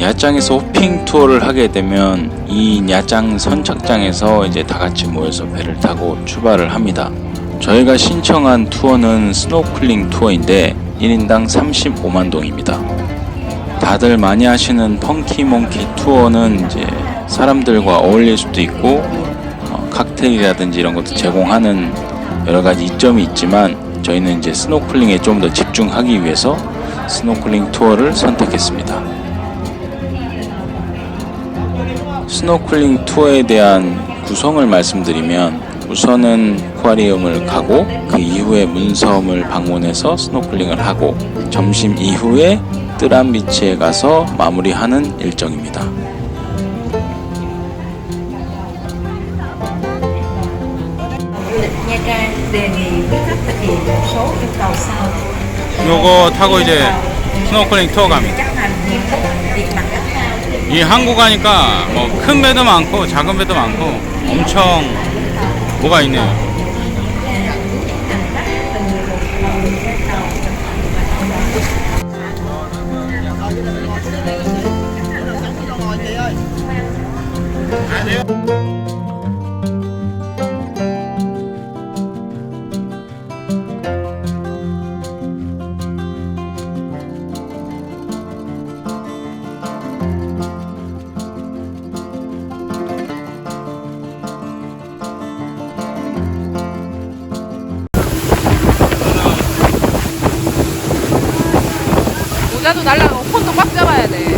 야장에서 호핑 투어를 하게 되면 이 야장 선착장에서 이제 다 같이 모여서 배를 타고 출발을 합니다. 저희가 신청한 투어는 스노클링 투어인데 1인당 35만 동입니다. 다들 많이 하시는 펑키 몽키 투어는 이제 사람들과 어울릴 수도 있고 어, 칵테일이라든지 이런 것도 제공하는 여러 가지 이점이 있지만 저희는 이제 스노클링에 좀 더 집중하기 위해서 스노클링 투어를 선택했습니다. 스노클링 투어에 대한 구성을 말씀드리면 우선은 아쿠아리움을 가고 그 이후에 문섬을 방문해서 스노클링을 하고 점심 이후에 뜨란 비치에 가서 마무리하는 일정입니다. cầu sau. 요거 타고 이제 스노클링 투어 갑니다. 이 한국 가니까 뭐 큰 배도 많고 작은 배도 많고 엄청 뭐가 있네요. 모자도 날라가고 폰도 꽉 잡아야 돼.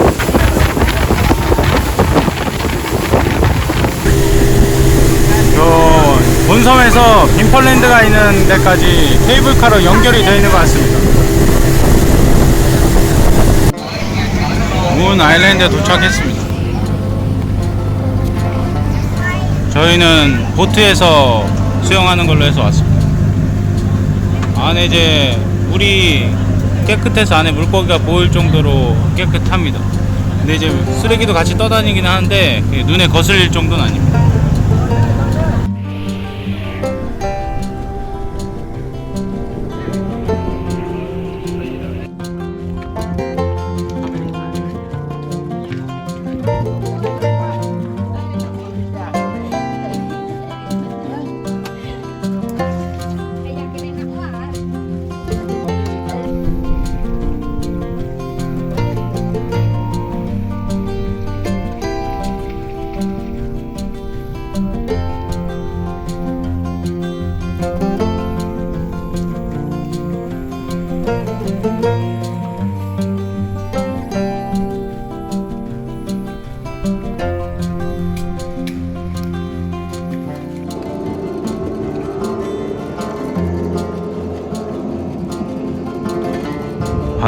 저 본섬에서 빈펄랜드가 있는 데까지 케이블카로 연결이 되어 있는 것 같습니다. 문 아일랜드에 도착했습니다. 저희는 보트에서 수영하는 걸로 해서 왔습니다. 안에 이제 물이 깨끗해서 안에 물고기가 보일 정도로 깨끗합니다. 근데 이제 쓰레기도 같이 떠다니긴 하는데 눈에 거슬릴 정도는 아닙니다.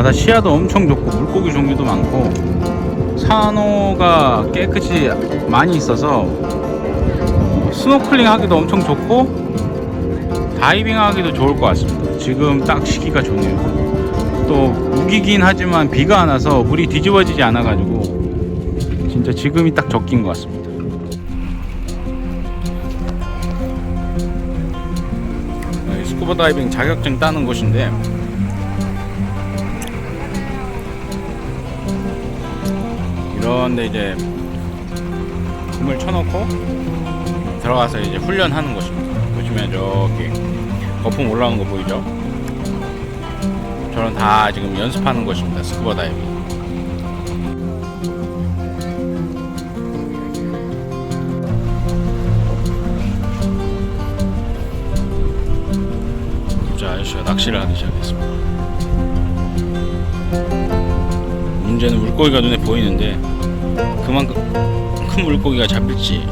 바다 시야도 엄청 좋고 물고기 종류도 많고 산호가 깨끗이 많이 있어서 스노클링 하기도 엄청 좋고 다이빙 하기도 좋을 것 같습니다. 지금 딱 시기가 좋네요. 또 우기긴 하지만 비가 안 와서 물이 뒤집어지지 않아 가지고 진짜 지금이 딱 적긴 것 같습니다. 여기 스쿠버 다이빙 자격증 따는 곳인데 이런데 이제 금을 쳐놓고 들어가서 이제 훈련하는 곳입니다. 보시면 저기 거품 올라오는 거 보이죠? 저는 다 지금 연습하는 곳입니다. 스쿠버 다이빙. 자, 아저씨가 낚시를 하기 시작했습니다. 문제는 물고기가 눈에 보이는데 그만큼 큰 물고기가 잡힐지